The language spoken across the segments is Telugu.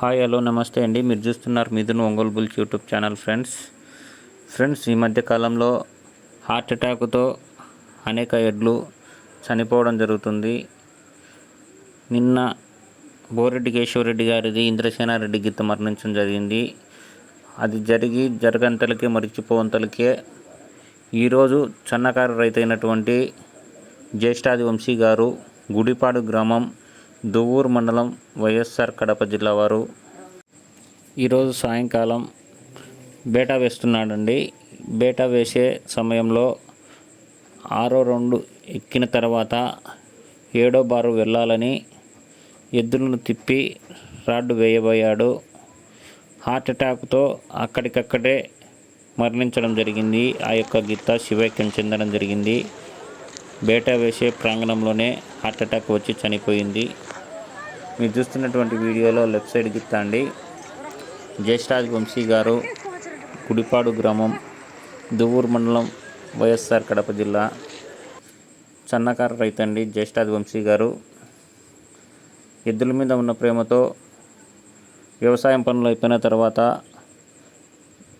హాయ్ హలో నమస్తే అండి. మీరు చూస్తున్నారు Mithun Ongole bulls YouTube channel friends. Friends ఈ మధ్య కాలంలో హార్ట్ అటాక్తో అనేక ఎడ్లు చనిపోవడం జరుగుతుంది. నిన్న బోరెడ్డి కేశవరెడ్డి గారిది ఇంద్రసేనారెడ్డి గీత మరణించడం జరిగింది. అది జరిగి జరగంతలకే మరిచిపోవంతలకే ఈరోజు సన్నకారు రైతు అయినటువంటి జ్యేష్ఠాది వంశీ గారు గుడిపాడు గ్రామం దువ్వూరు మండలం వైఎస్ఆర్ కడప జిల్లా వారు ఈరోజు సాయంకాలం బేటా వేస్తున్నాడండి. బేటా వేసే సమయంలో ఆరో రెండు ఎక్కిన తర్వాత ఏడో బారు వెళ్ళాలని ఎద్దులను తిప్పి రాడ్డు వేయబోయాడు. హార్ట్ అటాక్తో అక్కడికక్కడే మరణించడం జరిగింది. ఆ యొక్క గీత శివైక్యం చెందడం జరిగింది. బేటా వేసే ప్రాంగణంలోనే హార్ట్ అటాక్ వచ్చి చనిపోయింది. మీరు చూస్తున్నటువంటి వీడియోలో లెఫ్ట్ సైడ్ గిత్తండి. జ్యేష్ఠరాజ్ వంశీ గారు గుడిపాడు గ్రామం దువ్వూరు మండలం వైఎస్ఆర్ కడప జిల్లా. సన్నకారు రైతు అండి జ్యేష్ఠాది వంశీ గారు. ఎద్దుల మీద ఉన్న ప్రేమతో వ్యవసాయం పనులు అయిపోయిన తర్వాత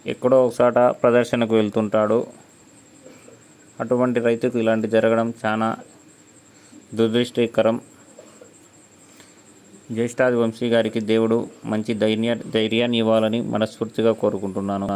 ఎక్కడో ఒకసాట ప్రదర్శనకు వెళ్తుంటాడు. అటువంటి రైతుకు ఇలాంటి జరగడం చాలా దురదృష్టకరం. జ్యేష్ఠాది వంశీ గారికి దేవుడు మంచి ధైర్య ధైర్యాన్ని ఇవ్వాలని మనస్ఫూర్తిగా కోరుకుంటున్నాను.